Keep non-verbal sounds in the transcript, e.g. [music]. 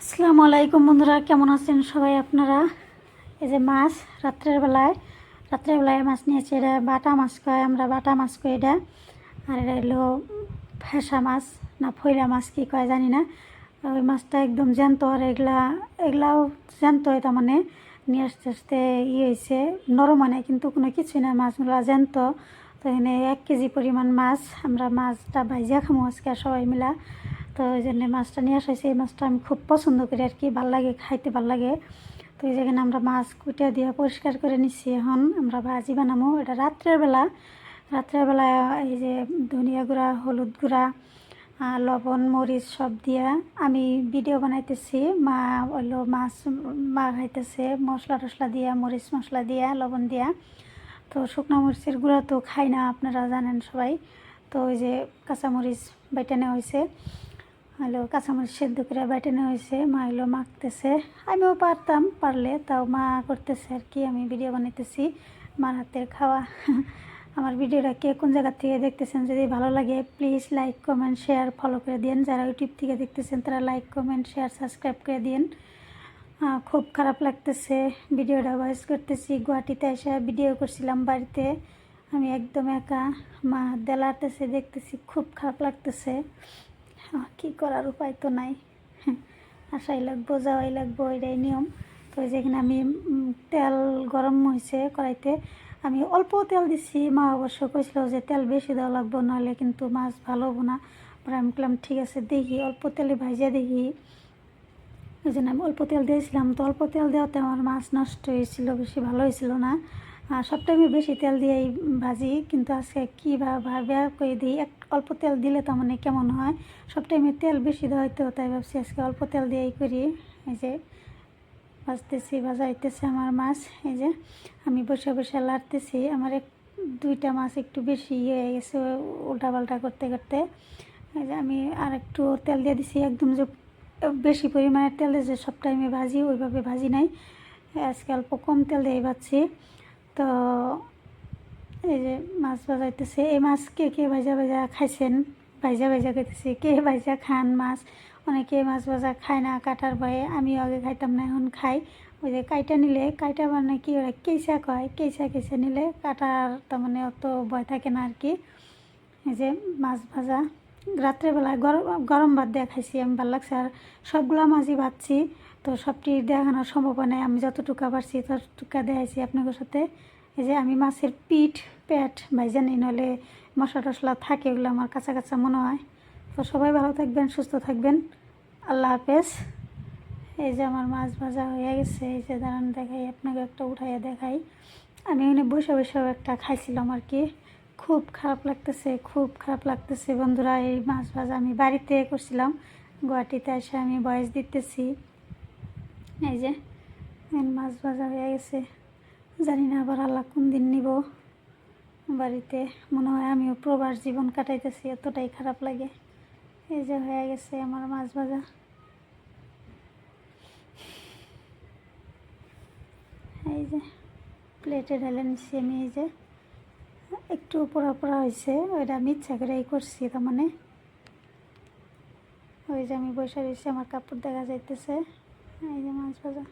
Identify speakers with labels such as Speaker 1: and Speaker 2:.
Speaker 1: আসসালামু আলাইকুম বন্ধুরা, কেমন আছেন সবাই আপনারা? এই যে মাছ রাত্রের বেলায় রাত্রের বেলায় মাছ নিয়েছি। এটা বাটা মাছ কয়, আমরা বাটা মাছ কই এটা? আর এটা হলো ফেসা মাছ না ফইলা মাছ কী কয় জানি না। ওই মাছটা একদম জ্যান্ত, আর এগুলা, এগুলাও জ্যান্তই তার মানে নিয়ে আসতে আসতে ই হয়েছে নরম মানে কিন্তু কোনো কিছুই না, মাছগুলো জ্যান্ত। তো এখানে এক কেজি পরিমাণ মাছ, আমরা মাছটা ভাইজা খামো আজকে সবাই মিলা। তো ওই জন্য মাছটা নিয়ে আসা হয়েছে এই মাছটা আমি খুব পছন্দ করি আর কি, ভালো লাগে, খাইতে ভালো লাগে। তো এই যেখানে আমরা মাছ কুটিয়া দিয়ে পরিষ্কার করে নিচ্ছি এখন। আমরা ভাজি বানাবো এটা রাত্রের বেলা। রাত্রের বেলা এই যে ধনিয়া গুঁড়া, হলুদ গুঁড়া লবণ, মরিচ সব দিয়া আমি ভিডিও বানাইতেছি। মা হলো মাছ, মা খাইতেছে। মশলা টশলা দিয়া, মরিচ মশলা দিয়া, লবণ দিয়া। তো শুকনো মরিচের গুঁড়া তো খাই না, আপনারা জানেন সবাই। তো ওই যে কাঁচামরিচ বেটে নেওয়া হয়েছে হলো কাঁচামরিচ সেদ্ধ করে বেটে নেওয়া হয়েছে, মা এগুলো মাখতেছে। আমিও পারতাম, পারলে তাও মা করতেছে আর কি, আমি ভিডিও বানাইতেছি, মার হাতের খাওয়া। [laughs] আমার ভিডিওটা কে কোন জায়গা থেকে দেখতেছেন যদি ভালো লাগে please like comment share follow করে দিন যারা ইউটিউব থেকে দেখতেছেন, তারা লাইক কমেন্ট শেয়ার সাবস্ক্রাইব করে দিন খুব খারাপ লাগতেছে, ভিডিওটা ভয়েস করতেছি, গুয়াহাটিতে এসে ভিডিও করছিলাম বাড়িতে। আমি একদম একা, মা দেলাতেছে দেখতেছি, খুব খারাপ লাগতেছে। কি করার উপায় তো নাই। [laughs] আসাই লাগবো, যাওয়াই লাগবো, এটাই নিয়ম। তো যেখানে আমি তেল গরম হয়েছে কড়াইতে। আমি অল্প তেল দিছি, মা অবশ্য কইছিল যে তেল বেশি দেওয়া লাগবো, নাহলে কিন্তু মাছ ভালো হব না। আমি বললাম ঠিক আছে, দেখি, অল্প তেলে ভাইজা দেখি। ওই জন্য আমি অল্প তেল দিয়েছিলাম। তো অল্প তেল দেওয়াতে আমার মাছ নষ্ট হয়েছিল, বেশি ভালো হয়েছিল না। সব টাইমে বেশি তেল দিয়েই ভাজি, কিন্তু আজকে কী ভাবে করে দিই? এক, অল্প তেল দিলে তার মানে কেমন হয়? সব টাইমে তেল বেশি দেওয়া হয়তো তাই ভাবছি আজকে অল্প তেল দিয়েই করি। এই যে, ভাজতেছি, ভাজাইতেছে আমার মাছ, এই যে, আমি বসে বসে লাড়তেছি আমার এক, দুইটা মাছ একটু বেশি ইয়ে হয়ে গেছে উল্টা পাল্টা করতে করতে। এই যে, আমি আর একটু তেল দিয়ে দিছি, একদম যে বেশি পরিমাণের তেলে যে সব টাইমে ভাজি, ওইভাবে ভাজি নাই। আজকে অল্প কম তেল দিয়ে ভাজছি। তো এই যে মাছ ভাজাইতেছে এই মাছ কে কে ভাজা ভাজা খাইছেন? ভাজা ভাজা খাইতেছে কে ভাজা খান মাছ? অনেকে মাছ ভাজা খায় না, কাটার ভয়ে। আমিও আগে খাইতাম না, এখন খাই। ওই যে কাইটা নিলে, কাইটা মানে কি ওরা কেঁচা কয়? কেঁচা কেঁচা নিলে কাটার তার মানে অত ভয় থাকে না আর কি এই যে মাছ ভাজা। রাত্রেবেলায় গরম গরম ভাত দিয়ে খাইছি, আমি ভালো লাগছে। আর সবগুলা মাছই ভাজছি। তো সবটি দেখানো সম্ভব নাই। আমি যতটুকু পারছি ততটুকু দেখাইছি আপনাদের সাথে। এই যে আমি মাছের পিঠ, পেট ভাইজা নেই নাহলে মশলা টশলা থাকে ওগুলো আমার কাঁচা কাঁচা মনে হয়। তো সবাই ভালো থাকবেন, সুস্থ থাকবেন। আল্লাহ হাফেজ। এই যে আমার মাছ ভাজা হয়ে গেছে। এই যে দাঁড়ান দেখাই, আপনাকে একটা উঠাইয়া দেখাই। আমি এখানে বসে বসেও একটা খাইছিলাম আর কি। খুব খারাপ লাগতেছে, খুব খারাপ লাগতেছে। বন্ধুরা, এই মাছ ভাজা আমি বাড়িতে করছিলাম। গুয়াহাটিতে এসে আমি বয়স দিতেছি। এই যে মাছ ভাজা হয়ে গেছে। জানি না আবার আল্লাহ কোন দিন নিব। বাড়িতে মনে হয় আমিও প্রবাস জীবন কাটাইতেছি, এতটাই খারাপ লাগে। এই যে হয়ে গেছে আমার মাছ ভাজা। এই যে প্লেটে ঢেলে নিচ্ছি আমি, এই যে। একটু পোড়া পোড়া হয়েছে ওইটা আমি ইচ্ছা করেই করছি, তার মানে। ওই যে আমি বসে রয়েছি আমার কাপড় দেখা যাইতেছে। এই যে মাছ ভাজা।